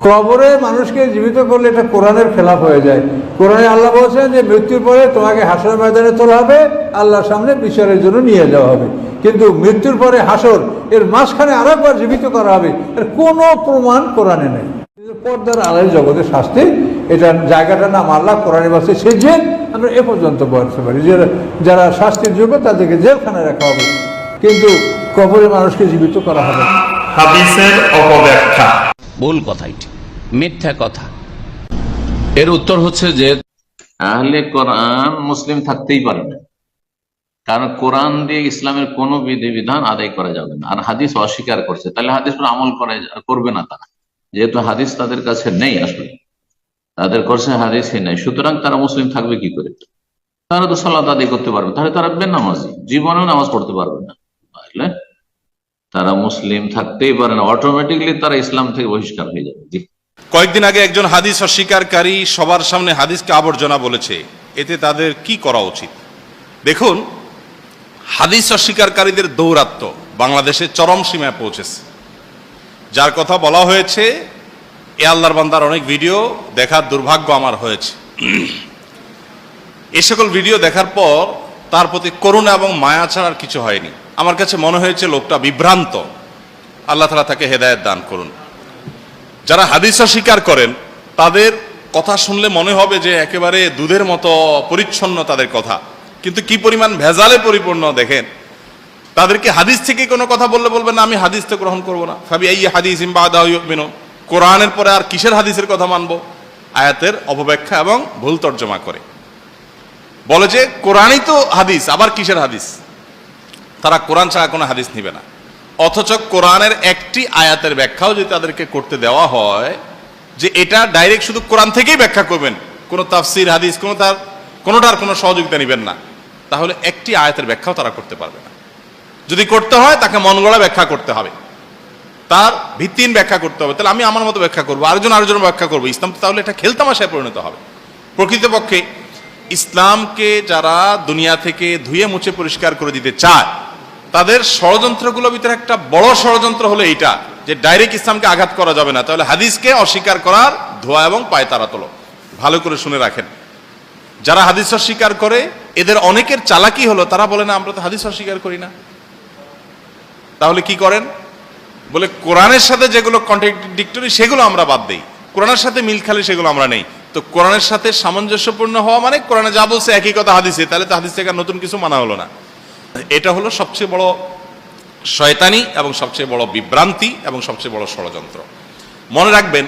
কবরে মানুষকে জীবিত করলে এটা কোরআনের খেলাফ হয়ে যায়। কোরআনে আল্লাহ বলছেন যে মৃত্যুর পরে তোমাকে হাসর ময়দানে তোলা হবে আল্লাহর সামনে বিচারের জন্য নিয়ে যাওয়া হবে। কিন্তু মৃত্যুর পরে হাসর এর মাঝখানে আরেকবার জীবিত করা হবে এর কোনো প্রমাণ কোরআনে নেই। পর্দার আড়াই জগতের শাস্তি এটা জায়গাটা নাম আল্লাহ কোরআনে বাসে সে জেল আমরা এ পর্যন্ত বলতে পারি। যে যারা শাস্তির যোগ্য তাদেরকে জেলখানায় রাখা হবে। কিন্তু কবরে মানুষকে জীবিত করা হবে। না। হাদিসের অপব্যাখ্যা। ভুল কথা এটি। মিথ্যা কথা। এর উত্তর হচ্ছে যে আহলে কোরআন মুসলিম থাকতেই পারে না। কারণ কোরআন দিয়ে ইসলামের কোনো বিধি বিধান আদায় করা যাবে না। আর হাদিস অস্বীকার করছে। তাহলে হাদিস আমল করে, করবে না তারা। যেহেতু হাদিস তাদের কাছে নেই আসলে। তাদের কাছে হাদিসই নেই। সুতরাং তারা মুসলিম থাকবে কি করে? তারা তো সালাত আদায় করতে পারবে। তাহলে তারা বেনামাজি। জীবনেও নামাজ পড়তে পারবে না। বুঝলে তারা মুসলিম থাকতেই পারে না। অটোমেটিকলি তারা ইসলাম থেকে বহিষ্কার হয়ে যাবে। জি। কয়েকদিন আগে একজন হাদিস অস্বীকারী সবার সামনে হাদিসকে আবর্জনা বলেছে। এতে তাদের কি করা উচিত? দেখুন, হাদিস অস্বীকারীদের দৌরাত্ম বাংলাদেশে চরম সীমায় পৌঁছেছে। যার কথা বলা হয়েছে, এ আল্লাহর বান্দার অনেক ভিডিও দেখার দুর্ভাগ্য আমার হয়েছে। এ সকল ভিডিও দেখার পর তার প্রতি করুণা এবং মায়া ছাড়ার কিছু হয়নি। আমার কাছে মনে হয়েছে লোকটা বিভ্রান্ত। আল্লাহ তালা তাকে হেদায়ত দান করুন। যারা হাদিস স্বীকার করেন, তাদের কথা শুনলে মনে হবে যে একেবারে দুধের মতো পরিচ্ছন্ন তাদের কথা। কিন্তু কি পরিমাণ ভেজালে পরিপূর্ণ দেখেন। তাদেরকে হাদিস থেকে কোনো কথা বললে বলবেন, না, আমি হাদিস তো গ্রহণ করব না। ভাবি এই হাদিস ইম্বাদিন কোরআনের পরে আর কিসের হাদিসের কথা মানবো? আয়াতের অপব্যাখ্যা এবং ভুল তর্জমা করে। বলে যে, কোরআনই তো হাদিস, আবার কিসের হাদিস? তারা কোরআন ছাড়া কোনো হাদিস নিবে না। অথচ কোরআনের একটি আয়াতের ব্যাখ্যাও যদি তাদেরকে করতে দেওয়া হয়, যে এটা ডাইরেক্ট শুধু কোরআন থেকেই ব্যাখ্যা করবেন, কোনো তাফসির, হাদিস, কোনো তার, কোনোটার কোনো সহযোগিতা নেবেন না। তাহলে একটি আয়াতের ব্যাখ্যাও তারা করতে পারবে না। যদি করতে হয়, তাকে মন গড়া ব্যাখ্যা করতে হবে। তার ভিত্তিহীন ব্যাখ্যা করতে হবে। তাহলে আমি আমার মতো ব্যাখ্যা করব, আরেকজন আরেকজন ব্যাখ্যা করব। ইসলাম তো তাহলে এটা খেলতামাশায় পরিণত হবে। প্রকৃতপক্ষে ইসলামকে যারা দুনিয়া থেকে ধুয়ে মুছে পরিষ্কার করে দিতে চায় তাদের ষড়যন্ত্রগুলোর ভিতরে একটা বড় ষড়যন্ত্র হলো এইটা, যে ডাইরেক্ট ইসলামকে আঘাত করা যাবে না। তাহলে হাদিসকে অস্বীকার করার ধোয়া এবং পায়ে তারা তোলো। ভালো করে শুনে রাখেন। যারা হাদিস অস্বীকার করে, এদের অনেকের চালাকি হলো, তারা বলে, না, আমরা তো হাদিস অস্বীকার করি না। তাহলে কি করেন? বলে, কোরআনের সাথে যেগুলো কন্ট্রাডিক্টরি সেগুলো আমরা বাদ দিই। কোরআনের সাথে মিল খালে, সেগুলো আমরা নেই। তো কোরআনের সাথে সামঞ্জস্যপূর্ণ হওয়া মানে কোরআনে যা বলছে একই কথা হাদিসে, তাহলে তো হাদিস থেকে নতুন কিছু মানা হলো না। এটা হলো সবচেয়ে বড় শয়তানি এবং সবচেয়ে বড় বিভ্রান্তি এবং সবচেয়ে বড় ষড়যন্ত্র। মনে রাখবেন,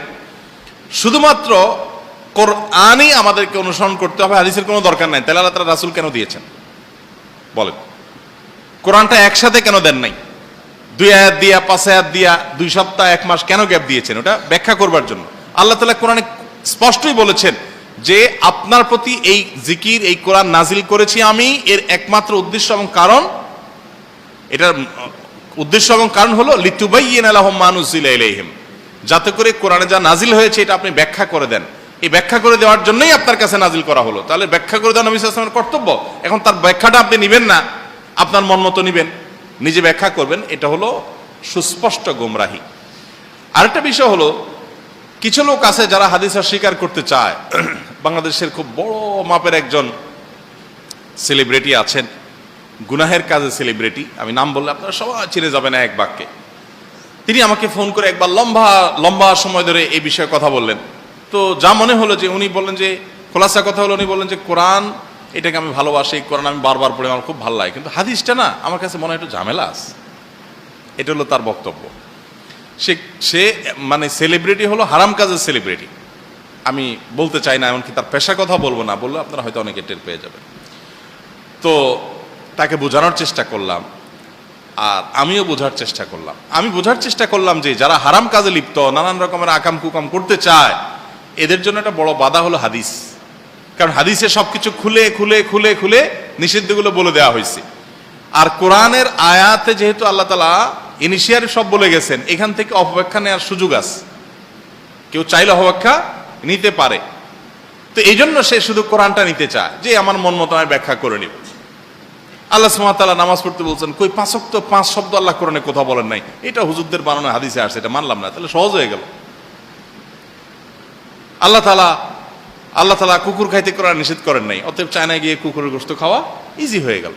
শুধুমাত্র কোরআনই আমাদেরকে অনুসরণ করতে হবে, হাদিসের কোনো দরকার নাই। তাহলে আল্লাহ রাসূল কেন দিয়েছেন? বলেন। কোরআনটা একসাথে কেন দেন নাই? দুই আয়াত দিয়া, পাঁচ আয়াত দিয়া, দুই সপ্তাহ, এক মাস কেন গ্যাপ দিয়েছেন? ওটা ব্যাখ্যা করবার জন্য। আল্লাহ তালা কোরআনে স্পষ্টই বলেছেন যে আপনার প্রতি এই জিকির, এই কোরআন নাজিল করেছি আমি, এর একমাত্র উদ্দেশ্য এবং কারণ, এটার উদ্দেশ্য এবং কারণ হলো, লিতুবাইয়িন আলাহুম মানুজিলা ইলাইহিম। যাতে করে কোরআনে যা নাজিল হয়েছে, এটা আপনি ব্যাখ্যা করে দেন। এই ব্যাখ্যা করে দেওয়ার জন্যই আপনার কাছে নাজিল করা হলো। তাহলে ব্যাখ্যা করে দেওয়া নবী ওয়াসাল্লামের কর্তব্য। এখন তার ব্যাখ্যাটা আপনি নেবেন না, আপনার মন মতো নেবেন। নিজে ব্যাখ্যা করবেন, এটা হলো সুস্পষ্ট গোমরাহি। আরেকটা বিষয় হলো, কিছু লোক আছে যারা হাদিস অস্বীকার করতে চায়। বাংলাদেশের খুব বড় মাপের একজন সেলিব্রিটি আছেন। গুনাহের কাজে সেলিব্রিটি আমি নাম বললে আপনারা সবাই চিনে যাবেন এক বাক্যে। তিনি আমাকে ফোন করে একবার লম্বা লম্বা সময় ধরে এই বিষয়ে কথা বললেন। তো যা মনে হলো যে উনি বললেন যে, খোলাসা কথা হলো উনি বললেন যে, কোরআন, এটাকে আমি ভালোবাসি কোরআন আমি বারবার পড়ে, আমার খুব ভালো লাগে। কিন্তু হাদিসটা না, আমার কাছে মনে হয় একটু ঝামেলা আছে। এটা হলো তার বক্তব্য। সে সে মানে সেলিব্রিটি হলো হারাম কাজের সেলিব্রিটি আমি বলতে চাই না, এমনকি তার পেশা কথা বলব না, বললে আপনারা হয়তো অনেকে টের পেয়ে যাবেন। তো তাকে বোঝানোর চেষ্টা করলাম, আর আমিও বোঝার চেষ্টা করলাম। আমি বোঝার চেষ্টা করলাম যে যারা হারাম কাজে লিপ্ত, নানান রকমের আকাম কুকাম করতে চায়, এদের জন্য একটা বড় বাধা হলো হাদিস। কারণ হাদিসে সবকিছু খুলে খুলে খুলে খুলে নিষিদ্ধগুলো বলে দেওয়া হয়েছে। আর কোরআনের আয়াতে যেহেতু আল্লাহ তালা ইনিশিয়ারি সব বলে গেছেন, এখান থেকে অপব্যাখ্যা নেওয়ার সুযোগ আছে। কেউ চাইলে অপব্যাখ্যা নিতে পারে। তো এই জন্য সে শুধু কোরআনটা নিতে চায় যে আমার মন মতো আমি ব্যাখ্যা করে নিব। আল্লাহ সুমাতাল্লাহ নামাজ পড়তে বলছেন, কই পাঁচক পাঁচ শব্দ আল্লাহ কোরআনে কথা বলেন নাই। এটা হুজুরদের বানানো হাদিসে আসছে, এটা মানলাম না, তাহলে সহজ হয়ে গেল। আল্লাহ তালা আল্লাহ তালা কুকুর খাইতে করার নিষেধ করেন নাই, অতএব চায়নায় গিয়ে কুকুরের গোস্ত খাওয়া ইজি হয়ে গেল।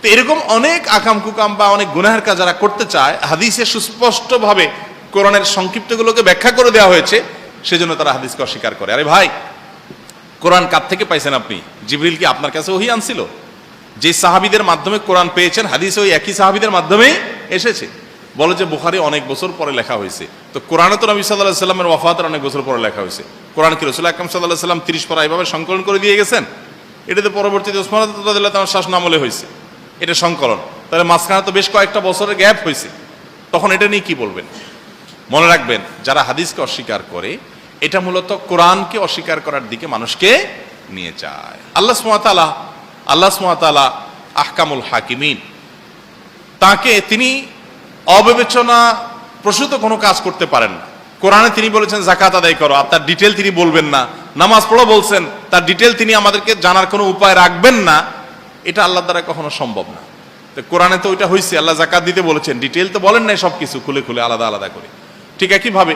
তো এরকম অনেক আকাম কুকাম বা অনেক গুনাহের কাজ যারা করতে চায়, হাদিসে সুস্পষ্টভাবে কোরআনের সংক্ষিপ্তগুলোকে ব্যাখ্যা করে দেওয়া হয়েছে, সেজন্য তারা হাদিসকে অস্বীকার করে। আরে ভাই, কোরআন কার থেকে পাইছেন আপনি? জিবরিল কি আপনার কাছে ওহি আনছিল? যে সাহাবিদের মাধ্যমে কোরআন পেয়েছেন, হাদিস ওই একই সাহাবিদের মাধ্যমেই এসেছে। বলে যে বুখারি অনেক বছর পরে লেখা হয়েছে। তো কোরআনে তো নবী সাল্লাহ সাল্লামের ওয়াফাতের অনেক বছর পরে লেখা হয়েছে। কোরআন কি রসুল আকরম সাল্লাহ সাল্লাম তিরিশ পর এইভাবে সংকলন করে দিয়ে গেছেন? এটাতে পরবর্তীতে ওসমান তার শাসন আমলে হয়েছে। এটা সংকলন। তাহলে মাঝখানে তো বেশ কয়েকটা বছরের গ্যাপ হয়েছে। তখন এটা নিয়ে কি বলবেন? মনে রাখবেন, যারা হাদিসকে অস্বীকার করে, এটা মূলত কোরআনকে অস্বীকার করার দিকে মানুষকে নিয়ে যায়। আল্লাহ সুমাতালা আল্লাহ সুমাতালা আহকামুল হাকিমিন, তাকে তিনি অবিবেচনা প্রসূত কোনো কাজ করতে পারেন না। কোরআনে তিনি বলেছেন জাকাত আদায় করো। আর তার ডিটেল তিনি বলবেন না। নামাজ পড়ো বলছেন, তার ডিটেল তিনি আমাদেরকে জানার কোনো উপায় রাখবেন না। এটা আল্লাহর দ্বারা কখনো সম্ভব না। তো কোরআনে তো ওইটা হয়েছে আল্লাহ জাকাত দিতে বলেছেন। ডিটেল তো বলেন নাই সবকিছু, খুলে খুলে আলাদা আলাদা করে। ঠিক একইভাবে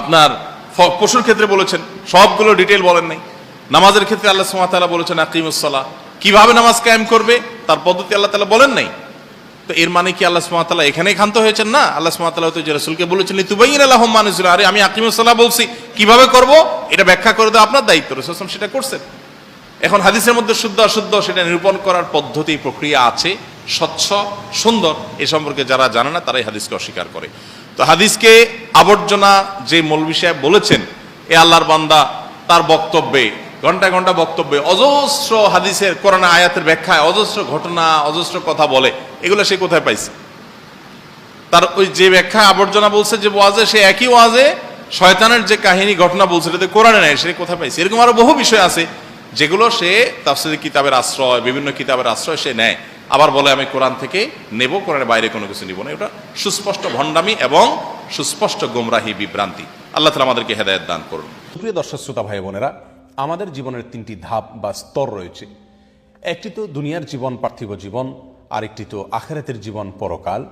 আপনার পশুর ক্ষেত্রে বলেছেন, সবগুলো ডিটেল বলেন নাই। নামাজের ক্ষেত্রে আল্লাহ সুমাতালা বলেছেন আকিমুসলা কীভাবে নামাজ কায়েম করবে? তার পদ্ধতি আল্লাহ তালা বলেন নাই। তো এর মানে কি আল্লাহ সুমাতালা এখানেই ক্ষান্ত হয়েছেন না? আল্লাহ সুমাতালা তো যে রসুলকে বলেছেন তুবাইন আল্লাহ মানুষুল আরে আমি আকিমুসলা বলছি। কীভাবে করব? এটা ব্যাখ্যা করে দেওয়া আপনার দায়িত্ব। রসুল সেটা করছেন। এখন হাদিসের মধ্যে শুদ্ধ অশুদ্ধ সেটা নিরূপণ করার পদ্ধতি, প্রক্রিয়া আছে, স্বচ্ছ, সুন্দর, এ সম্পর্কে যারা জানে না, তারাই হাদিসকে অস্বীকার করে। তো হাদিসকে আবর্জনা যে মৌলবি সাহেব বলেছেন, এ আল্লাহর বান্দা তার বক্তব্যে ঘণ্টা ঘণ্টা বক্তব্যে, অজস্র হাদিসের করোনা আয়াতের ব্যাখ্যায় অজস্র ঘটনা, অজস্র কথা বলে, এগুলো সে কোথায় পাইছে? তার ওই যে ব্যাখ্যা আবর্জনা বলছে যে ওয়াজে, সে একই ওয়াজে শয়তানের যে কাহিনী, ঘটনা বলছে এটাতে কোরআনে নেয় সে কোথায় পাইছে? এরকম আরও বহু বিষয় আছে, যেগুলো সে তাফসির কিতাবের আশ্রয়, বিভিন্ন কিতাবের আশ্রয় সে নেয়। আবার বলে আমি কোরআন থেকে নেব, কোরআনের বাইরে কোনো কিছু নিব না। এটা সুস্পষ্ট ভণ্ডামি এবং সুস্পষ্ট গোমরাহি বিভ্রান্তি। আল্লাহ তালা আমাদেরকে হেদায়ত দান করুন। প্রিয় দর্শক, শ্রোতা ভাই বোনেরা, আমাদের জীবনের তিনটি ধাপ বা স্তর রয়েছে। একটি তো দুনিয়ার জীবন পার্থিব জীবন, আরেকটি তো আখেরাতের জীবন পরকাল।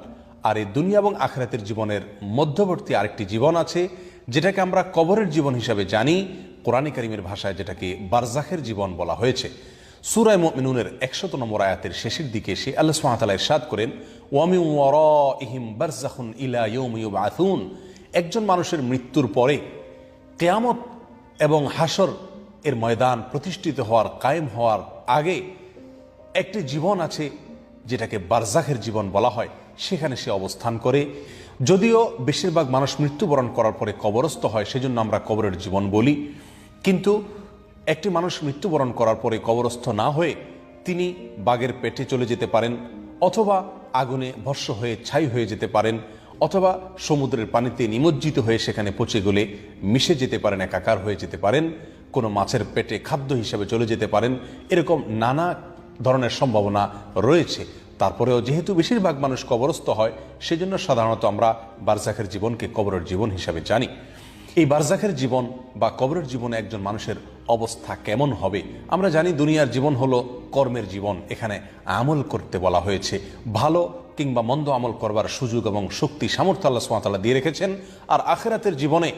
আর এই দুনিয়া এবং আখেরাতের জীবনের মধ্যবর্তী আরেকটি জীবন আছে, যেটাকে আমরা কবরের জীবন হিসাবে জানি। কোরআন করিমের ভাষায় যেটাকে বারজাখের জীবন বলা হয়েছে। সুরায় মিনুনের একশত নম্বর আয়াতের শেষের দিকে সে আল্লাহ সুবহানাহু ইরশাদ করেন ওয়ামি ওয়ারাইহিম বারজাখুন ইলা ইয়াউমি ইউবআথুন একজন মানুষের মৃত্যুর পরে কেয়ামত এবং হাসর এর ময়দান প্রতিষ্ঠিত হওয়ার, কায়েম হওয়ার আগে একটি জীবন আছে যেটাকে বারজাখের জীবন বলা হয়। সেখানে সে অবস্থান করে। যদিও বেশিরভাগ মানুষ মৃত্যুবরণ করার পরে কবরস্থ হয়, সেজন্য আমরা কবরের জীবন বলি। কিন্তু একটি মানুষ মৃত্যুবরণ করার পরে কবরস্থ না হয়ে তিনি বাঘের পেটে চলে যেতে পারেন, অথবা আগুনে ভস্য হয়ে ছাই হয়ে যেতে পারেন, অথবা সমুদ্রের পানিতে নিমজ্জিত হয়ে সেখানে পচে গলে মিশে যেতে পারেন, একাকার হয়ে যেতে পারেন, কোনো মাছের পেটে খাদ্য হিসেবে চলে যেতে পারেন, এরকম নানা ধরনের সম্ভাবনা রয়েছে। তারপরেও যেহেতু বেশিরভাগ মানুষ কবরস্থ হয়, সেজন্য সাধারণত আমরা বারজাখের জীবনকে কবরের জীবন হিসাবে জানি। এই বারজাখের জীবন বা কবরের জীবনে একজন মানুষের অবস্থা কেমন হবে? আমরা জানি দুনিয়ার জীবন হলো কর্মের জীবন। এখানে আমল করতে বলা হয়েছে। ভালো কিংবা মন্দ আমল করবার সুযোগ এবং শক্তি, সামর্থ্য আল্লাহ সুমাতাল্লাহ দিয়ে রেখেছেন। আর আখেরাতের জীবনে,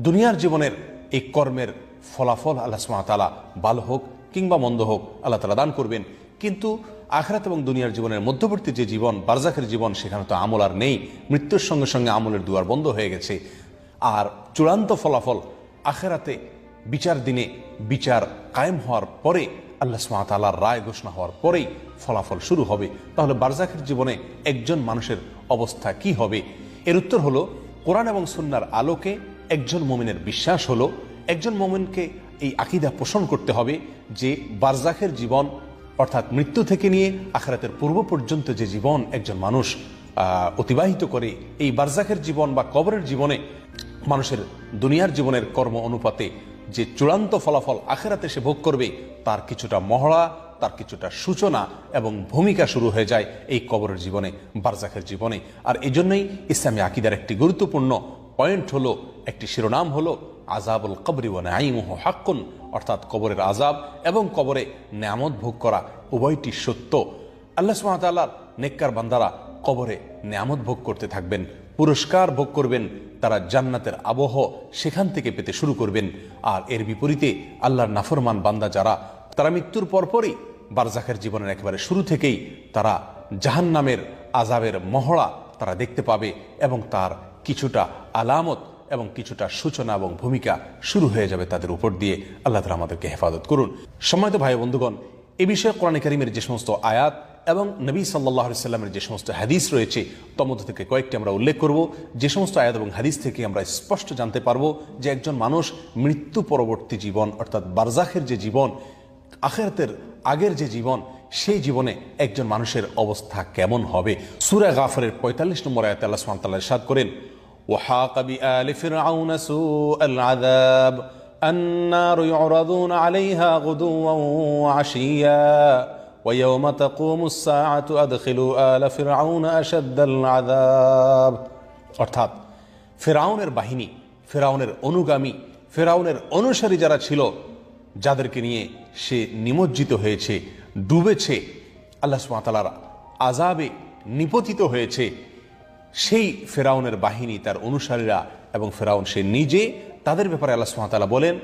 দুনিয়ার জীবনের এই কর্মের ফলাফল আল্লাহ সুমাতালা ভালো হোক কিংবা মন্দ হোক আল্লাহ তালা দান করবেন। কিন্তু আখরাত এবং দুনিয়ার জীবনের মধ্যবর্তী যে জীবন, বারজাখের জীবন, সেখানে তো আমল আর নেই। মৃত্যুর সঙ্গে সঙ্গে আমলের দুয়ার বন্ধ হয়ে গেছে। আর চূড়ান্ত ফলাফল আখেরাতে বিচার দিনে বিচার কায়েম হওয়ার পরে আল্লাহ সুমাতালার রায় ঘোষণা হওয়ার পরেই ফলাফল শুরু হবে। তাহলে বারজাখের জীবনে একজন মানুষের অবস্থা কি হবে? এর উত্তর হলো, কোরআন এবং সুন্নার আলোকে একজন মোমিনের বিশ্বাস হলো, একজন মোমিনকে এই আকিদা পোষণ করতে হবে যে বারজাখের জীবন, অর্থাৎ মৃত্যু থেকে নিয়ে আখরাতের পূর্ব পর্যন্ত যে জীবন একজন মানুষ অতিবাহিত করে, এই বারজাখের জীবন বা কবরের জীবনে মানুষের দুনিয়ার জীবনের কর্ম অনুপাতে যে চূড়ান্ত ফলাফল আখেরাতে সে ভোগ করবে, তার কিছুটা মহড়া, তার কিছুটা সূচনা এবং ভূমিকা শুরু হয়ে যায় এই কবরের জীবনে বারজাখের জীবনে। আর এই জন্যই ইসলামী আকিদার একটি গুরুত্বপূর্ণ পয়েন্ট হলো, একটি শিরোনাম হলো আজাবুল কবরি ও নাইমুহ হাক্কুন, অর্থাৎ কবরের আজাব এবং কবরে নেয়ামত ভোগ করা উভয়টি সত্য। আল্লাহ সুমাতাল্লাহর নেককার বান্দারা কবরে নেয়ামত ভোগ করতে থাকবেন। পুরস্কার ভোগ করবেন, তারা জান্নাতের আবহ সেখান থেকে পেতে শুরু করবেন। আর এর বিপরীতে আল্লাহর নাফরমান বান্দা যারা, তারা মৃত্যুর পরপরই বারজাখের জীবনের একেবারে শুরু থেকেই তারা জাহান্নামের আজাবের মহড়া তারা দেখতে পাবে এবং তার কিছুটা আলামত এবং কিছুটা সূচনা এবং ভূমিকা শুরু হয়ে যাবে তাদের উপর দিয়ে। আল্লাহ তালা আমাদেরকে হেফাজত করুন। সম্মানিত ভাই বন্ধুগণ, এ বিষয়ে কোরআন করিমের যে সমস্ত আয়াত এবং নবী সাল্লাহ সাল্লামের যে সমস্ত হাদিস রয়েছে তোর মধ্যে থেকে কয়েকটি আমরা উল্লেখ করব যে সমস্ত আয়াত এবং হাদিস থেকে আমরা স্পষ্ট জানতে পারবো যে একজন মানুষ মৃত্যু পরবর্তী জীবন অর্থাৎ বারজাখের যে জীবন আখেরাতের আগের যে জীবন সেই জীবনে একজন মানুষের অবস্থা কেমন হবে সুরা গাফরের পঁয়তাল্লিশ নম্বর আয়াত আল্লাহ সুবহানাহু ওয়া তাআলা ইরশাদ করেন وحاق بآل فرعون سوء العذاب النار يعرضون عليها غدوا وعشيا ويوم تقوم الساعة أدخلوا آل فرعون أشد العذاب অর্থাৎ ফেরাউনের বাহিনী ফেরাউনের অনুগামী ফেরাউনের অনুসারী যারা ছিল যাদেরকে নিয়ে সে নিমজ্জিত হয়েছে ডুবেছে আল্লাহ সুমাতালার আজাবে নিপতিত হয়েছে সেই ফেরাউনের বাহিনী তার অনুসারীরা এবং ফেরাউন সে নিজে তাদের ব্যাপারে আল্লাহ সুমাতালা বলেন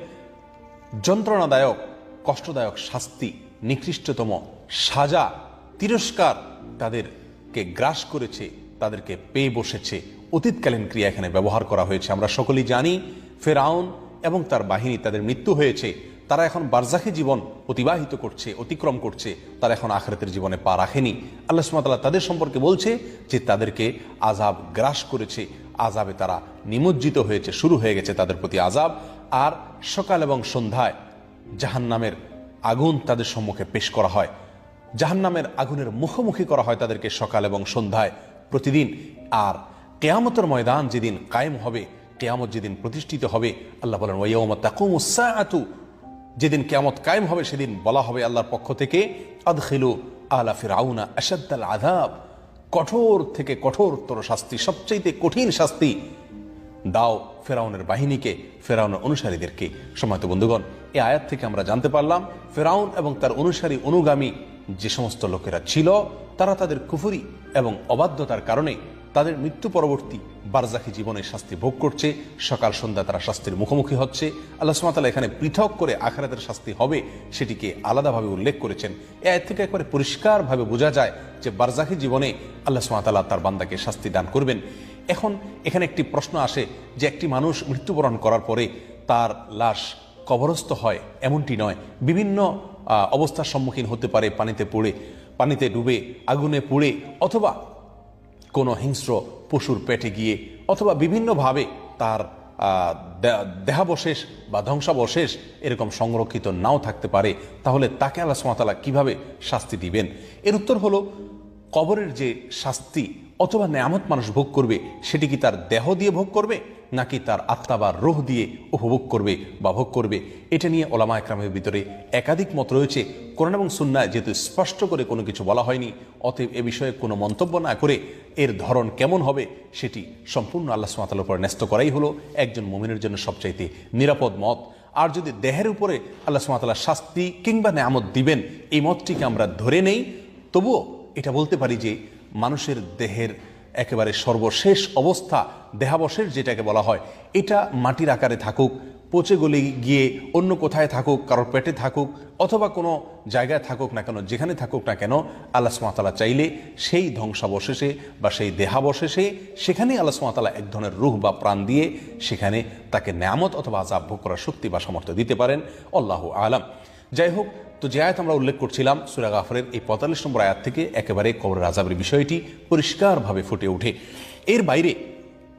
যন্ত্রণাদায়ক কষ্টদায়ক শাস্তি নিকৃষ্টতম সাজা, তিরস্কার তাদেরকে গ্রাস করেছে, তাদেরকে পেয়ে বসেছে। অতীতকালীন ক্রিয়া এখানে ব্যবহার করা হয়েছে। আমরা সকলেই জানি, ফেরাউন এবং তার বাহিনী তাদের মৃত্যু হয়েছে। তারা এখন বারজাখী জীবন অতিবাহিত করছে, অতিক্রম করছে। তারা এখন আখরাতের জীবনে পা রাখেনি। আল্লাহ সুমাতাল্লাহ তাদের সম্পর্কে বলছে যে, তাদেরকে আজাব গ্রাস করেছে। আজাবে তারা নিমজ্জিত হয়েছে, শুরু হয়ে গেছে তাদের প্রতি আজাব আর সকাল এবং সন্ধ্যায় জাহান্নামের আগুন তাদের সম্মুখে পেশ করা হয়। জাহান্নামের আগুনের মুখোমুখি করা হয় তাদেরকে সকাল এবং সন্ধ্যায় প্রতিদিন। আর কেয়ামতের ময়দান যেদিন কায়েম হবে, কেয়ামত যেদিন প্রতিষ্ঠিত হবে, আল্লাহ বলেন ওয়াইয়াউমা তাকুমুসাআতু যেদিন কেয়ামত কায়েম হবে, সেদিন বলা হবে আল্লাহর পক্ষ থেকে, আদখিলু আলা ফিরাউনা আশাদ্দাল আযাব কঠোর থেকে কঠোরতর শাস্তি, সবচাইতে কঠিন শাস্তি। দাও ফেরাউনের বাহিনীকে, ফেরাউনের অনুসারীদেরকে। সময়ত বন্ধুগণ এই আয়াত থেকে আমরা জানতে পারলাম, ফেরাউন এবং তার অনুসারী অনুগামী যে সমস্ত লোকেরা ছিল, তারা তাদের কুফুরি এবং অবাধ্যতার কারণে তাদের মৃত্যু পরবর্তী বারজাখী জীবনে শাস্তি ভোগ করছে। সকাল সন্ধ্যা তারা শাস্তির মুখোমুখি হচ্ছে। আল্লাহ সুমাতালা এখানে পৃথক করে আখারাতের শাস্তি হবে সেটিকে আলাদাভাবে উল্লেখ করেছেন। এ থেকে একবারে পরিষ্কারভাবে বোঝা যায় যে বারজাখী জীবনে আল্লাহ সুমাতালা তার বান্দাকে শাস্তি দান করবেন। এখন এখানে একটি প্রশ্ন আসে যে একটি মানুষ মৃত্যুবরণ করার পরে তার লাশ কবরস্থ হয় এমনটি নয়। বিভিন্ন অবস্থার সম্মুখীন হতে পারে পানিতে পড়ে, পানিতে ডুবে, আগুনে পুড়ে, অথবা কোনো হিংস্র পশুর পেটে গিয়ে, অথবা বিভিন্নভাবে তার দেহাবশেষ বা ধ্বংসাবশেষ এরকম সংরক্ষিত নাও থাকতে পারে, তাহলে তাকে আল্লাহ সুমাতালা কীভাবে শাস্তি দিবেন? এর উত্তর হলো, কবরের যে শাস্তি অথবা নেয়ামত মানুষ ভোগ করবে, সেটি কি তার দেহ দিয়ে ভোগ করবে, নাকি তার আত্মা বা রোহ দিয়ে উপভোগ করবে বা ভোগ করবে? এটা নিয়ে ওলামা একরামের ভিতরে একাধিক মত রয়েছে। কোরআন এবং সুন্নায় যেহেতু স্পষ্ট করে কোনো কিছু বলা হয়নি, অতএব এ বিষয়ে কোনো মন্তব্য না করে এর ধরন কেমন হবে, সেটি সম্পূর্ণ আল্লাহ সুমাতার উপর ন্যস্ত করাই হলো একজন মুমিনের জন্য সবচাইতে নিরাপদ মত। আর যদি দেহের উপরে আল্লাহ সুমাতাল্লাহ শাস্তি কিংবা নেয়ামত দিবেন, এই মতটিকে আমরা ধরে নেই, তবুও এটা বলতে পারি যে মানুষের দেহের একেবারে সর্বশেষ অবস্থা, দেহাবশেষ যেটাকে বলা হয়, এটা মাটির আকারে থাকুক, পচে গলে গিয়ে অন্য কোথায় থাকুক, কারোর পেটে থাকুক, অথবা কোনো জায়গায় থাকুক না কেন, যেখানে থাকুক না কেন, আল্লাহ সুমাতালা চাইলে সেই ধ্বংসাবশেষে বা সেই দেহাবশেষে সেখানেই আল্লাহ সুমাতালা এক ধরনের রুহ বা প্রাণ দিয়ে সেখানে তাকে নেয়ামত অথবা আজাব ভোগ করার শক্তি বা সামর্থ্য দিতে পারেন। আল্লাহ আলাম। যাই হোক তো যে আয়াত আমরা উল্লেখ করছিলাম, সুরা গাফরের এই পঁয়তাল্লিশ নম্বর আয়াত থেকে একেবারে কবর আজাবের বিষয়টি পরিষ্কারভাবে ফুটে ওঠে। এর বাইরে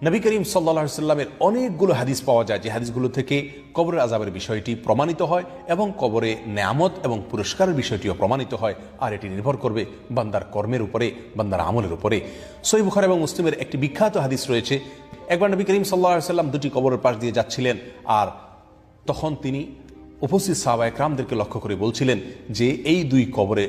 নবী করিম সাল্লা সাল্লামের অনেকগুলো হাদিস পাওয়া যায়, যে হাদিসগুলো থেকে কবরের আজাবের বিষয়টি প্রমাণিত হয় এবং কবরে নেয়ামত এবং পুরস্কারের বিষয়টিও প্রমাণিত হয়, আর এটি নির্ভর করবে বান্দার কর্মের উপরে, বান্দার আমলের উপরে। সই বুখার এবং মুসলিমের একটি বিখ্যাত হাদিস রয়েছে, একবার নবী করিম সাল্লাহ সাল্লাম দুটি কবরের পাশ দিয়ে যাচ্ছিলেন, আর তখন তিনি উপস্থিত সাহাবা একরামদেরকে লক্ষ্য করে বলছিলেন যে এই দুই কবরে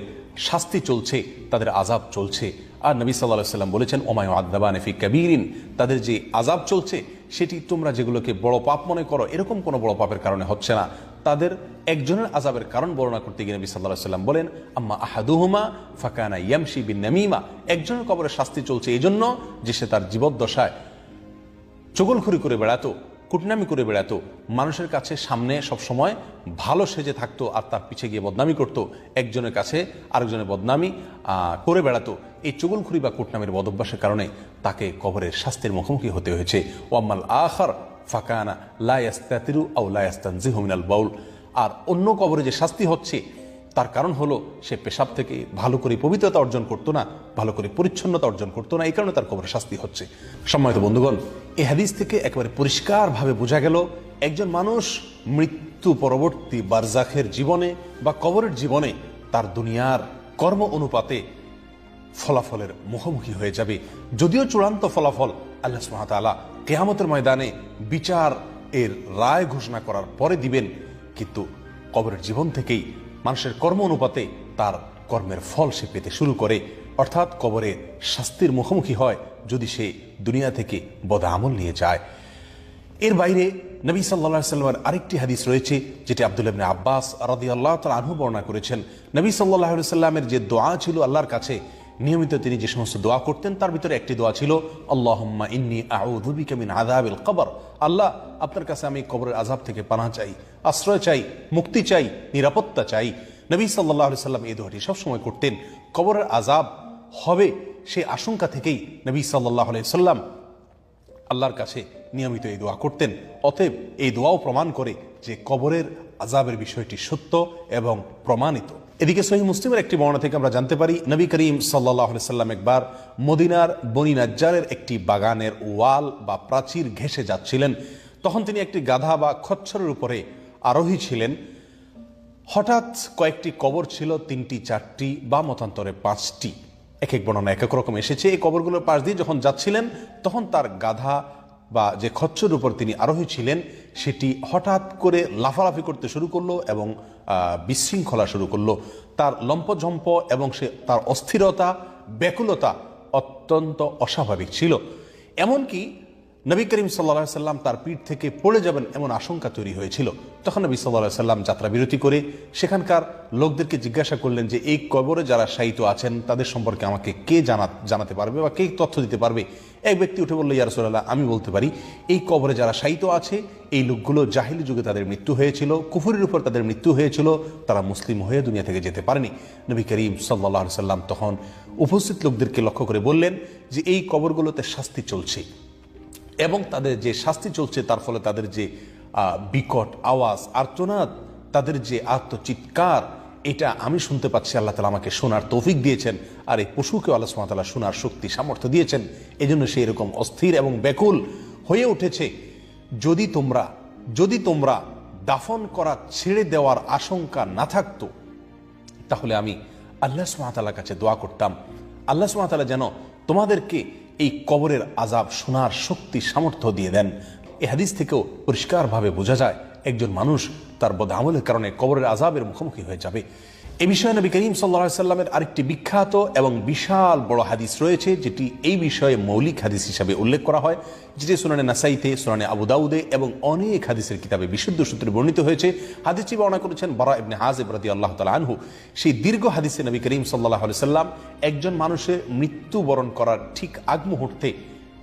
শাস্তি চলছে, তাদের আজাব চলছে। আর নবী সাল্লাহ সাল্লাম বলেছেন ওমায় আদাবান এফি কাবিরিন তাদের যে আজাব চলছে, সেটি তোমরা যেগুলোকে বড় পাপ মনে করো, এরকম কোনো বড় পাপের কারণে হচ্ছে না। তাদের একজনের আজাবের কারণ বর্ণনা করতে গিয়ে নবী সাল্লাহ সাল্লাম বলেন, আম্মা আহাদুহুমা ফাকানা ইয়ামশি বিন নামিমা একজনের কবরে শাস্তি চলছে এই জন্য যে সে তার জীবদ্দশায় চগলখড়ি করে বেড়াতো। কুটনামি করে বেড়াতো। মানুষের কাছে সামনে সবসময় ভালো সেজে থাকতো আর তার পিছে গিয়ে বদনামি করতো। একজনের কাছে আরেকজনের বদনামি করে বেড়াতো। এই চগলখুরি বা কুটনামির বদভ্যাসের কারণে তাকে কবরের শাস্তির মুখোমুখি হতে হয়েছে। ওয়াম্মাল আখার ফাকানা লায়াস্তাতিরু আউ লায়াস্তানজিহু মিনাল বাউল। আর অন্য কবরে যে শাস্তি হচ্ছে তার কারণ হলো সে পেশাব থেকে ভালো করে পবিত্রতা অর্জন করতো না, ভালো করে পরিচ্ছন্নতা অর্জন করতো না, এই কারণে তার কবরে শাস্তি হচ্ছে। সম্মানিত বন্ধুগণ এই হাদিস থেকে একেবারে পরিষ্কারভাবে বোঝা গেল, একজন মানুষ মৃত্যু পরবর্তী বারজাখের জীবনে বা কবরের জীবনে তার দুনিয়ার কর্ম অনুপাতে ফলাফলের মুখোমুখি হয়ে যাবে। যদিও চূড়ান্ত ফলাফল আল্লাহ সুহাতালা কেয়ামতের ময়দানে বিচার এর রায় ঘোষণা করার পরে দিবেন, কিন্তু কবরের জীবন থেকেই মানুষের কর্ম অনুপাতে তার কর্মের ফল সে পেতে শুরু করে। অর্থাৎ কবরে শাস্তির মুখোমুখি হয় যদি সে দুনিয়া থেকে বদা আমল নিয়ে যায়। এর বাইরে নবী সাল্লা সাল্লামের আরেকটি হাদিস রয়েছে, যেটি আব্দুল ইবনে আব্বাস রাদি আল্লাহ তালা আনহু বর্ণনা করেছেন। নবী সাল্লাহ সাল্লামের যে দোয়া ছিল আল্লাহর কাছে নিয়মিত তিনি যে সমস্ত দোয়া করতেন, তার ভিতরে একটি দোয়া ছিল, আল্লাহম্মা ইন্নি আউযুবিকা মিন আযাবিল কবর। আল্লাহ, আপনার কাছে আমি কবরের আযাব থেকে পানা চাই, আশ্রয় চাই, মুক্তি চাই, নিরাপত্তা চাই। নবী সাল্লাহ সাল্লাম এই দোয়াটি সবসময় করতেন। কবরের আজাব হবে সেই আশঙ্কা থেকেই নবী সাল্লাহ সাল্লাম আল্লাহর কাছে নিয়মিত এই দোয়া করতেন। অতএব এই দোয়াও প্রমাণ করে যে কবরের আজাবের বিষয়টি সত্য এবং প্রমাণিত। এদিকে সহি মুসলিমের একটি বর্ণনা থেকে আমরা জানতে পারি, নবী করিম সাল্লাহ সাল্লাম একবার মদিনার বনি নাজ্জারের একটি বাগানের ওয়াল বা প্রাচীর ঘেঁষে যাচ্ছিলেন। তখন তিনি একটি গাধা বা খচ্ছরের উপরে আরোহী ছিলেন। হঠাৎ কয়েকটি কবর ছিল, তিনটি, চারটি বা মতান্তরে পাঁচটি। এক এক বর্ণনা এক এক রকম এসেছে। এই কবরগুলোর পাশ দিয়ে যখন যাচ্ছিলেন, তখন তার গাধা বা যে খচ্চর উপর তিনি আরোহী ছিলেন, সেটি হঠাৎ করে লাফালাফি করতে শুরু করল এবং বিশৃঙ্খলা শুরু করল। তার লম্পঝম্প এবং সে তার অস্থিরতা, ব্যাকুলতা অত্যন্ত অস্বাভাবিক ছিল। এমনকি নবী করিম সাল্লা সাল্লাম তার পিঠ থেকে পড়ে যাবেন এমন আশঙ্কা তৈরি হয়েছিল। তখন নবী সাল্লাহ সাল্লাম যাত্রা বিরতি করে সেখানকার লোকদেরকে জিজ্ঞাসা করলেন যে, এই কবরে যারা শায়িত আছেন, তাদের সম্পর্কে আমাকে কে জানা জানাতে পারবে বা কে তথ্য দিতে পারবে? এক ব্যক্তি উঠে বলল ইয়ারসোল্লাহ আমি বলতে পারি, এই কবরে যারা শায়িত আছে, এই লোকগুলো জাহিলি যুগে তাদের মৃত্যু হয়েছিল, কুফুরের উপর তাদের মৃত্যু হয়েছিল, তারা মুসলিম হয়ে দুনিয়া থেকে যেতে পারেনি। নবী করিম সাল্লাহ সাল্লাম তখন উপস্থিত লোকদেরকে লক্ষ্য করে বললেন যে, এই কবরগুলোতে শাস্তি চলছে। এবং তাদের যে শাস্তি চলছে, তার ফলে তাদের যে বিকট আওয়াজ, আর্তনাদ, তাদের যে আত্মচিৎকার, এটা আমি শুনতে পাচ্ছি। আল্লাহ তালা আমাকে শোনার তৌফিক দিয়েছেন আর এই পশুকেও আল্লাহ সুমাতালা শোনার শক্তি, সামর্থ্য দিয়েছেন। এই জন্য সে এরকম অস্থির এবং ব্যাকুল হয়ে উঠেছে। যদি তোমরা যদি তোমরা দাফন করা ছেড়ে দেওয়ার আশঙ্কা না থাকতো, তাহলে আমি আল্লাহ সুমাতালার কাছে দোয়া করতাম। আল্লাহ সুমাতালা যেন তোমাদেরকে এই কবরের আজাব শোনার শক্তি, সামর্থ্য দিয়ে দেন। এ হাদিস থেকেও পরিষ্কারভাবে বোঝা যায়, একজন মানুষ তার বদামলের কারণে কবরের আজাবের মুখোমুখি হয়ে যাবে। এ বিষয়ে নবী করিম সাল্লা সাল্লামের আরেকটি বিখ্যাত এবং বিশাল বড় হাদিস রয়েছে, যেটি এই বিষয়ে মৌলিক হাদিস হিসাবে উল্লেখ করা হয়, যেটি সুনানে নাসাইতে, সুনানে আবু দাউদে এবং অনেক হাদিসের কিতাবে বিশুদ্ধ সূত্রে বর্ণিত হয়েছে। হাদিসটি বর্ণনা করেছেন বারা ইবনে হাজিব রাদি আল্লাহ তালা আনহু। সেই দীর্ঘ হাদিসে নবী করিম সাল্লাহ সাল্লাম একজন মানুষের মৃত্যুবরণ করার ঠিক আগ মুহূর্তে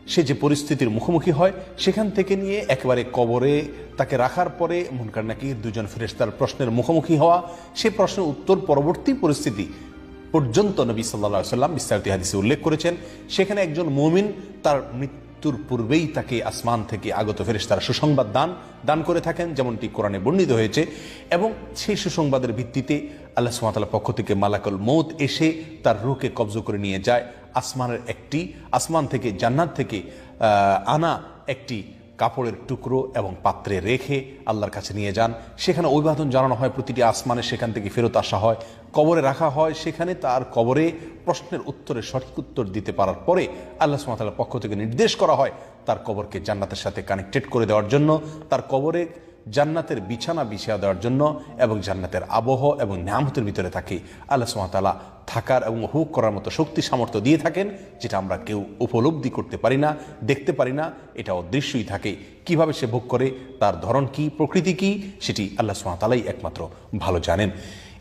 সে যে পরিস্থিতির মুখোমুখি হয়, সেখান থেকে নিয়ে একেবারে কবরে তাকে রাখার পরে, মুনকার নাকি দুজন ফেরেস্তার প্রশ্নের মুখোমুখি হওয়া, সে প্রশ্নের উত্তর পরবর্তী পরিস্থিতি পর্যন্ত নবী সাল্লা সাল্লাম বিস্তারিত হাদিসে উল্লেখ করেছেন। সেখানে একজন মুমিন তার মৃত্যুর পূর্বেই তাকে আসমান থেকে আগত ফেরেস্তারা সুসংবাদ দান দান করে থাকেন, যেমনটি কোরআনে বর্ণিত হয়েছে। এবং সেই সুসংবাদের ভিত্তিতে আল্লাহ সুমাতার পক্ষ থেকে মালাকল মৌত এসে তার রুকে কবজ করে নিয়ে যায়। আসমানের একটি, আসমান থেকে জান্নাত থেকে আনা একটি কাপড়ের টুকরো এবং পাত্রে রেখে আল্লাহর কাছে নিয়ে যান। সেখানে অভিবাদন জানানো হয়, প্রতিটি আসমানে সেখান থেকে ফেরত আসা হয়। কবরে রাখা হয়, সেখানে তার কবরে প্রশ্নের উত্তরে সঠিক উত্তর দিতে পারার পরে আল্লাহ সুমাতার পক্ষ থেকে নির্দেশ করা হয় তার কবরকে জান্নাতের সাথে কানেক্টেড করে দেওয়ার জন্য, তার কবরে জান্নাতের বিছানা বিছিয়ে দেওয়ার জন্য এবং জান্নাতের আবহ এবং নামতের ভিতরে তাকে আল্লাহ সুমাতালা থাকার এবং উপভোগ করার মতো শক্তি সামর্থ্য দিয়ে থাকেন, যেটা আমরা কেউ উপলব্ধি করতে পারি না, দেখতে পারি না এটা অদৃশ্যই থাকে। কীভাবে সে ভোগ করে, তার ধরন কি, প্রকৃতি কি, সেটি আল্লাহ সুমাতালাই একমাত্র ভালো জানেন।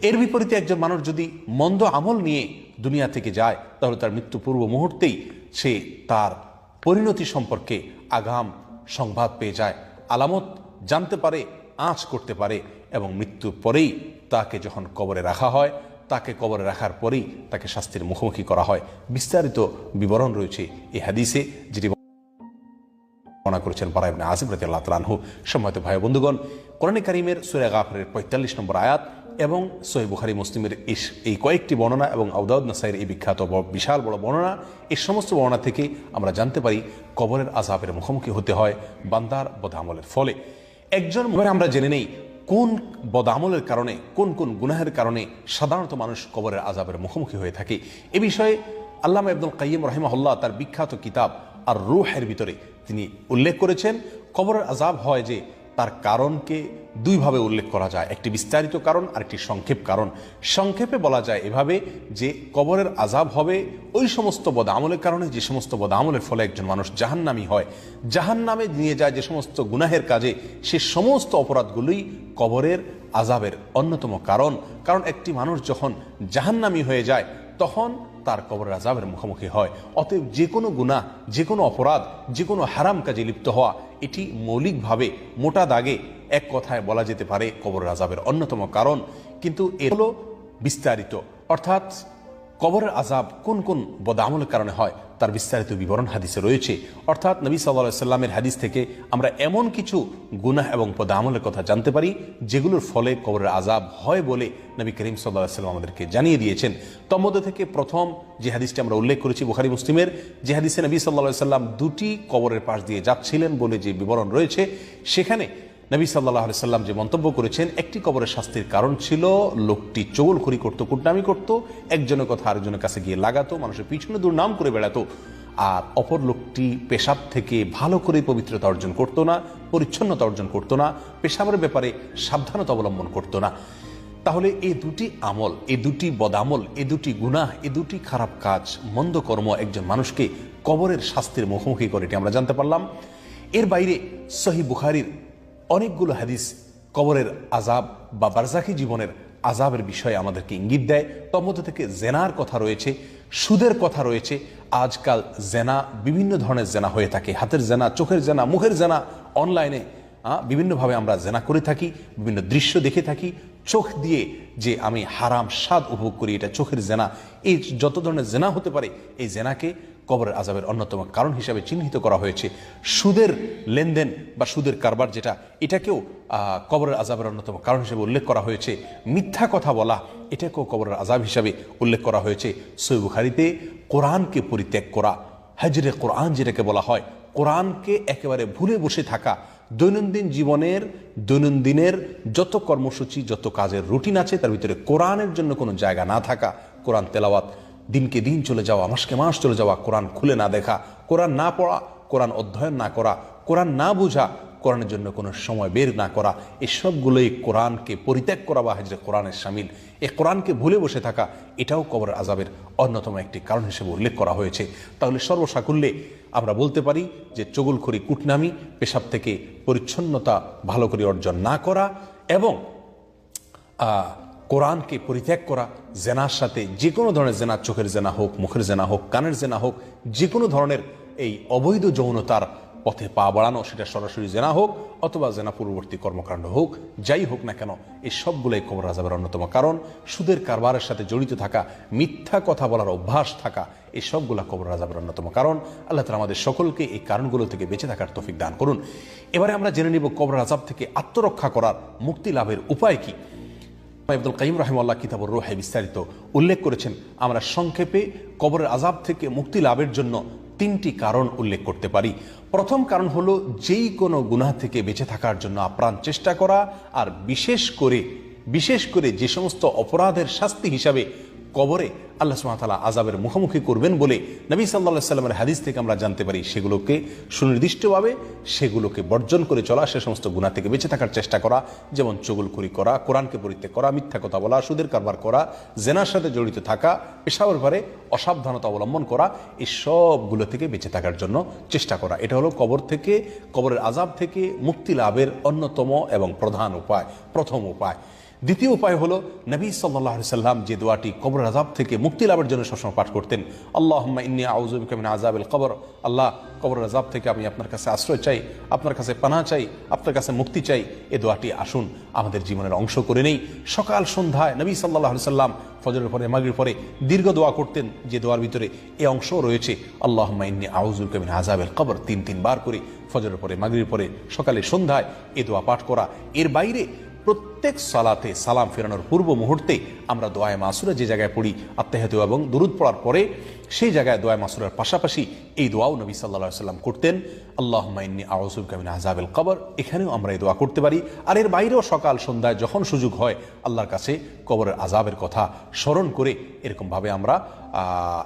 এর বিপরীতে একজন মানুষ যদি মন্দ আমল নিয়ে দুনিয়া থেকে যায়, তাহলে তার মৃত্যু পূর্ব মুহূর্তেই সে তার পরিণতি সম্পর্কে আগাম সংবাদ পেয়ে যায়, আলামত জানতে পারে, আঁচ করতে পারে এবং মৃত্যুর পরেই তাকে যখন কবরে রাখা হয় তাকে কবরে রাখার পরেই তাকে শাস্তির মুখোমুখি করা হয়। বিস্তারিত বিবরণ রয়েছে এই হাদিসে, যেটি বর্ণনা করেছেন বারা ইবনে আসিফ রাজি আল্লাহ তালানহু সম্মানিত ভাই বন্ধুগণ, কোরআন কারিমের সুরে গাফরের পঁয়তাল্লিশ নম্বর আয়াত এবং সহি বুখারি মুসলিমের এই- কয়েকটি বর্ণনা এবং আউদাউদ নাসাইয়ের এই বিখ্যাত বিশাল বড় বর্ণনা, এই সমস্ত বর্ণনা থেকে আমরা জানতে পারি কবরের আজাবের মুখোমুখি হতে হয় বান্দার বদামলের ফলে। একজন আমরা জেনে নেই কোন বদামলের কারণে, কোন কোন গুনাহের কারণে সাধারণত মানুষ কবরের আজাবের মুখোমুখি হয়ে থাকে? এ বিষয়ে আল্লামা আব্দুল কাইম রহিমাহুল্লাহ তার বিখ্যাত কিতাব আর রুহের ভিতরে তিনি উল্লেখ করেছেন। কবরের আজাব হয় যে তার কারণকে দুইভাবে উল্লেখ করা যায়। একটি বিস্তারিত কারণ আর একটি সংক্ষেপ কারণ। সংক্ষেপে বলা যায় এভাবে যে কবরের আজাব হবে ওই সমস্ত বদ আমলের কারণে, যে সমস্ত বদ আমলের ফলে একজন মানুষ জাহান্নামি হয়। জাহান্নামে নিয়ে যায় যে সমস্ত গুনাহের কাজে, সে সমস্ত অপরাধগুলোই কবরের আজাবের অন্যতম কারণ। কারণ একটি মানুষ যখন জাহান্নামি হয়ে যায়, তখন তার কবর আজাবের মুখোমুখি হয়। অতএব যে কোনো গুণা যে কোনো অপরাধ যে কোনো হারাম কাজে লিপ্ত হওয়া, এটি মৌলিকভাবে মোটা দাগে এক কথায় বলা যেতে পারে কবর আজাবের অন্যতম কারণ। কিন্তু এ হলো বিস্তারিত। অর্থাৎ কবরের আজাব কোন কোন বদামলের কারণে হয়? তার বিস্তারিত বিবরণ হাদিসে রয়েছে। অর্থাৎ নবী সাল্লাহ সাল্লামের হাদিস থেকে আমরা এমন কিছু গুনাহ এবং পদামলের কথা জানতে পারি, যেগুলোর ফলে কবরের আজাব হয় বলে নবী করিম সাল্লাহ সাল্লাম আমাদেরকে জানিয়ে দিয়েছেন। তন্মধ্য থেকে প্রথম যে হাদিসটি আমরা উল্লেখ করেছি বুখারি, মুসলিমের, যে হাদিসে নবী সাল্লাহ সাল্লাম দুটি কবরের পাশ দিয়ে যাচ্ছিলেন বলে যে বিবরণ রয়েছে, সেখানে নবী সাল্লাহ সাল্লাম যে মন্তব্য করেছেন, একটি কবরের শাস্তির কারণ ছিল লোকটি চগলখড়ি করতো, কুটনামি করত, একজনের কথা আরেকজনের কাছে গিয়ে লাগাতো, মানুষের পিছনে দুর্নাম করে বেড়াতো। আর অপর লোকটি পেশাব থেকে ভালো করে পবিত্রতা অর্জন করতো না, পরিচ্ছন্নতা অর্জন করতো না, পেশাবের ব্যাপারে সাবধানতা অবলম্বন করতো না। তাহলে এই দুটি আমল এই দুটি বদামল এই দুটি গুনাহ এই দুটি খারাপ কাজ, মন্দ কর্ম একজন মানুষকে কবরের শাস্তির মুখোমুখি করে, এটি আমরা জানতে পারলাম। এর বাইরে সহি বুখারির অনেকগুলো হাদিস কবরের আজাব বা বারজাকি জীবনের আজাবের বিষয়ে আমাদেরকে ইঙ্গিত দেয়। তন্মধ্য থেকে জেনার কথা রয়েছে, সুদের কথা রয়েছে। আজকাল জেনা বিভিন্ন ধরনের জেনা হয়ে থাকে। হাতের জেনা, চোখের জেনা, মুখের জেনা, অনলাইনে বিভিন্নভাবে আমরা জেনা করে থাকি, বিভিন্ন দৃশ্য দেখে থাকি। চোখ দিয়ে যে আমি হারাম স্বাদ উপভোগ করি, এটা চোখের জেনা। এই যত ধরনের জেনা হতে পারে, এই জেনাকে কবরের আজাবের অন্যতম কারণ হিসাবে চিহ্নিত করা হয়েছে সুদের লেনদেন বা সুদের কারবার, যেটা এটাকেও কবরের আজাবের অন্যতম কারণ হিসেবে উল্লেখ করা হয়েছে। মিথ্যা কথা বলা, এটাকেও কবরের আজাব হিসাবে উল্লেখ করা হয়েছে। সৈবুখারিতে কোরআনকে পরিত্যাগ করা, হাজরে কোরআন যেটাকে বলা হয়, কোরআনকে একেবারে ভুলে বসে থাকা, দৈনন্দিন জীবনের, দৈনন্দিনের যত কর্মসূচি, যত কাজের রুটিন আছে, তার ভিতরে কোরআনের জন্য কোনো জায়গা না থাকা, কোরআন তেলাওয়াত দিনকে দিন চলে যাওয়া, মাসকে মাস চলে যাওয়া, কোরআন খুলে না দেখা, কোরআন না পড়া, কোরআন অধ্যয়ন না করা, কোরআন না বোঝা, কোরআনের জন্য কোনো সময় বের না করা এসবগুলোই কোরআনকে পরিত্যাগ করা বা হাজরে কোরআনের সামিল এ কোরআনকে ভুলে বসে থাকা, এটাও কবর আজাবের অন্যতম একটি কারণ হিসেবে উল্লেখ করা হয়েছে। তাহলে সর্বসাকুল্যে আমরা বলতে পারি যে চগুলখড়ি কুটনামি, পেশাব থেকে পরিচ্ছন্নতা ভালো করে অর্জন না করা এবং কোরআনকে পরিত্যাগ করা, জেনার সাথে যে কোনো ধরনের জেনা চোখের জেনা হোক, মুখের জেনা হোক, কানের জেনা হোক যে কোনো ধরনের এই অবৈধ যৌনতার পথে পা বাড়ানো, সেটা সরাসরি জেনা হোক অথবা জেনা পূর্ববর্তী কর্মকাণ্ড হোক, যাই হোক না কেন, এই সবগুলোই কবর আজাবের অন্যতম কারণ। সুদের কারবারের সাথে জড়িত থাকা, মিথ্যা কথা বলার অভ্যাস থাকা, এই সবগুলা কবর আজাবের অন্যতম কারণ। আল্লাহ তালা আমাদের সকলকে এই কারণগুলো থেকে বেঁচে থাকার তফিক দান করুন। এবারে আমরা জেনে নিব কবর আজাব থেকে আত্মরক্ষা করার মুক্তি লাভের উপায় কি। আব্দুল কাইম রহমাল্লাহ কিতাবুর রোহে বিস্তারিত উল্লেখ করেছেন, আমরা সংক্ষেপে কবরের আজাব থেকে মুক্তি লাভের জন্য তিনটি কারণ উল্লেখ করতে পারি। প্রথম কারণ হলো যেই কোনো গুনাহ থেকে বেঁচে থাকার জন্য আপ্রাণ চেষ্টা করা, আর বিশেষ করে বিশেষ করে যে সমস্ত অপরাধের শাস্তি হিসাবে কবরে আল্লাহ সুমাতালা আজাবের মুখোমুখি করবেন বলে নবী সাল্লা সাল্লামের হাদিস থেকে আমরা জানতে পারি সেগুলোকে সুনির্দিষ্টভাবে সেগুলোকে বর্জন করে চলা, সে সমস্ত গুণা থেকে বেঁচে থাকার চেষ্টা করা, যেমন চগুলখুরি করা, কোরআনকে পরিত্যাগ করা, মিথ্যা কথা বলা, সুদের কারবার করা, জেনার সাথে জড়িত থাকা পেশাবের ব্যাপারে অসাবধানতা অবলম্বন করা, এই সবগুলো থেকে বেঁচে থাকার জন্য চেষ্টা করা। এটা হলো কবর থেকে, কবরের আজাব থেকে মুক্তি লাভের অন্যতম এবং প্রধান উপায়, প্রথম উপায়। দ্বিতীয় উপায় হলো নবী সাল্লাহ সাল্লাম যে দোয়াটি কবর আজাব থেকে মুক্তি লাভের জন্য সবসময় পাঠ করতেন আল্লাহ ইন্নি আউজুবিন আজাবিল কবর। আল্লাহ, কবর আজাব থেকে আমি আপনার কাছে আশ্রয় চাই, আপনার কাছে পানা চাই, আপনার কাছে মুক্তি চাই, এ দোয়াটি আসুন, আমাদের জীবনের অংশ করে নেই। সকাল সন্ধ্যায় নবী সাল্লাহ সাল্লাম ফজরের পরে মাগরির পরে দীর্ঘ দোয়া করতেন, যে দোয়ার ভিতরে এ অংশ রয়েছে আল্লাহ ইন্নি আউজুল কবিন আজাবেল কবর। তিন তিনবার করে ফজরের পরে মাগরির পরে সকালে সন্ধ্যায় এ দোয়া পাঠ করা। এর বাইরে প্রত্যেক সালাতে সালাম ফেরানোর পূর্ব মুহূর্তে আমরা দোয়ায় মাসুরা যে জায়গায় পড়ি আত্মাহাত এবং দুরুদ পড়ার পরে সেই জায়গায় দোয়া মাসুরার পাশাপাশি এই দোয়াও নবী সাল্লা সাল্লাম করতেন। আল্লাহ মাইন্নি আউজুব কামিন আজাবেল কবর। এখানেও আমরা এই দোয়া করতে পারি। আর এর বাইরেও সকাল, সন্ধ্যায় যখন সুযোগ হয়, আল্লাহর কাছে কবরের আজাবের কথা স্মরণ করে এরকমভাবে আমরা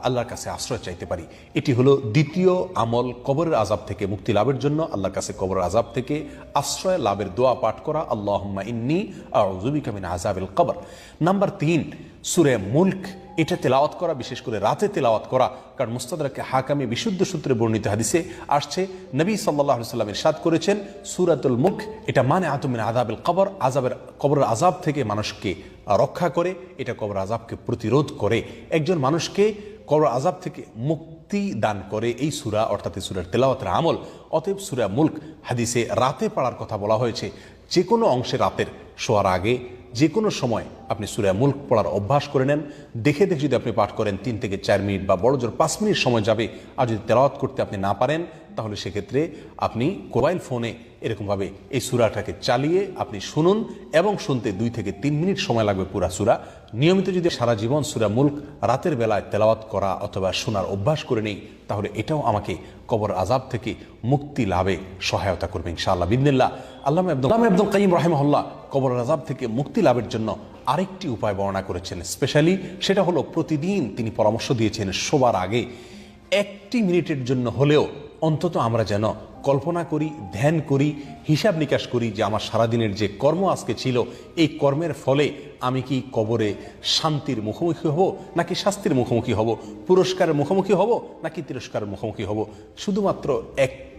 আল্লাহর কাছে আশ্রয় চাইতে পারি। এটি হলো দ্বিতীয় আমল কবরের আজাব থেকে মুক্তি লাভের জন্য। আল্লাহর কাছে কবরের আজাব থেকে আশ্রয়, লাভের দোয়া পাঠ করা। আল্লাহ ইন্নি আর কামিন আজাবেল কবর। নাম্বার তিন, সুরে মুল্ক। এটা তেলাওয়াত করা, বিশেষ করে রাতে তেলাওয়াত করা, কারণ মুস্তাদাকে হাকামে বিশুদ্ধ সূত্রে বর্ণিত হাদিসে আসছে, নবী সাল্লাহ সাল্লাম ইরশাদ করেছেন, সুরাতুল মুখ এটা মানে আতমিন আজাবেল কবর আজাবের কবরের আজাব থেকে মানুষকে রক্ষা করে, এটা কবর আজাবকে প্রতিরোধ করে। একজন মানুষকে কবর আজাব থেকে মুক্তি দান করে এই সুরা, অর্থাৎ এই সুরার তেলাওয়াতের আমল। অতএব সুরা মুল্ক হাদিসে রাতে পড়ার কথা বলা হয়েছে যে কোনো অংশে রাতের শোয়ার আগে যে কোনো সময় আপনি সুরা মুল্ক পড়ার অভ্যাস করে নেন। দেখে দেখে যদি আপনি পাঠ করেন তিন থেকে চার মিনিট বা বড় জোর পাঁচ মিনিট সময় যাবে, আর যদি তেলাওয়াত করতে আপনি না পারেন তাহলে সেক্ষেত্রে আপনি মোবাইল ফোনে এরকমভাবে এই সুরাটাকে চালিয়ে আপনি শুনুন এবং শুনতে দুই থেকে তিন মিনিট সময় লাগবে পুরা সুরা। নিয়মিত যদি সারা জীবন সুরা মুল্ক রাতের বেলায় তেলাওয়াত করা অথবা শোনার অভ্যাস করে নেই, তাহলে এটাও আমাকে কবর আজাব থেকে মুক্তি লাভে সহায়তা করবে ইনশাআল্লাহ। আব্দুল আল্লাহ আব্দুল কাইম রহেমহল্লা কবর আজাব থেকে মুক্তি লাভের জন্য আরেকটি উপায় বর্ণনা করেছেন। স্পেশালি সেটা হলো প্রতিদিন তিনি পরামর্শ দিয়েছেন শোবার আগে একটি মিনিটের জন্য হলেও অন্তত আমরা যেন কল্পনা করি, ধ্যান করি, হিসাব নিকাশ করি যে আমার সারাদিনের যে কর্ম আজকে ছিল, এই কর্মের ফলে আমি কি কবরে শান্তির মুখোমুখি হব, নাকি শাস্তির মুখোমুখি হব, পুরস্কারের মুখোমুখি হব, নাকি তিরস্কারের মুখোমুখি হব? শুধুমাত্র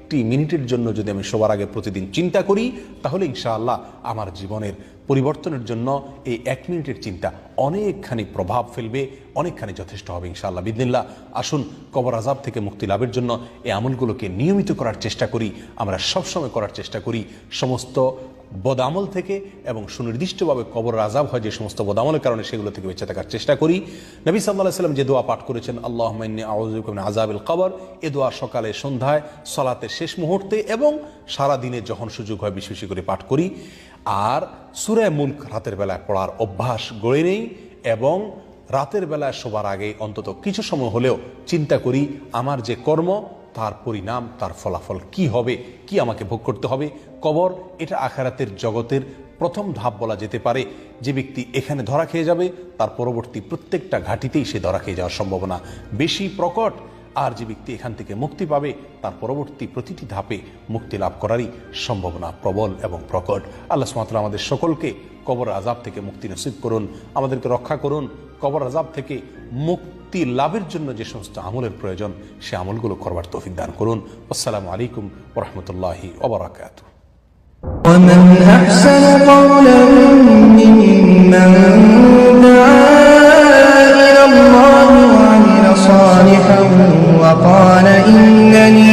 একটি মিনিটের জন্য যদি আমি সবার আগে প্রতিদিন চিন্তা করি, তাহলে ইনশাআল্লাহ আমার জীবনের পরিবর্তনের জন্য এই এক মিনিটের চিন্তা অনেকখানি প্রভাব ফেলবে, অনেকখানি যথেষ্ট হবে ইনশাআল্লাহ। বিদিনিল্লা আসুন কবর আজাব থেকে মুক্তি লাভের জন্য এই আমলগুলোকে নিয়মিত করার চেষ্টা করি, আমরা সবসময় করার চেষ্টা করি, সমস্ত বদামল থেকে এবং সুনির্দিষ্টভাবে কবর রাজাব হয় যে সমস্ত বদামলের কারণে সেগুলো থেকে বেঁচে থাকার চেষ্টা করি। নবী সাল্লাহ সাল্লাম যে দোয়া পাঠ করেছেন আল্লাহ আজাবিল কবর এ দোয়া সকালে, সন্ধ্যায় সলাতে শেষ মুহূর্তে এবং সারা দিনে যখন সুযোগ হয় বেশি বেশি করে পাঠ করি। আর সুরায় মুল্ক রাতের বেলায় পড়ার অভ্যাস গড়ে নেই এবং রাতের বেলায় শোবার আগে অন্তত কিছু সময় হলেও চিন্তা করি, আমার যে কর্ম তার পরিণাম, তার ফলাফল কি হবে, কি আমাকে ভোগ করতে হবে? কবর, এটা আখারাতের জগতের প্রথম ধাপ বলা যেতে পারে। যে ব্যক্তি এখানে ধরা খেয়ে যাবে, তার পরবর্তী প্রত্যেকটা ঘাটিতেই সে ধরা খেয়ে যাওয়ার সম্ভাবনা বেশি প্রকট। আর যে ব্যক্তি এখান থেকে মুক্তি পাবে, তার পরবর্তী প্রতিটি ধাপে মুক্তি লাভ করারই সম্ভাবনা প্রবল এবং প্রকট। আল্লাহ সুমাত্রা আমাদের সকলকে কবর আজাব থেকে মুক্তি নসিব করুন, আমাদেরকে রক্ষা করুন কবর আজাব থেকে মুক্তি লাভের জন্য যে সমস্ত আমলের প্রয়োজন, সে আমলগুলো করবার তৌফিক দান করুন। আসসালামু আলাইকুম ওরহমতুল্লাহি ওবরাকাত وقال إنني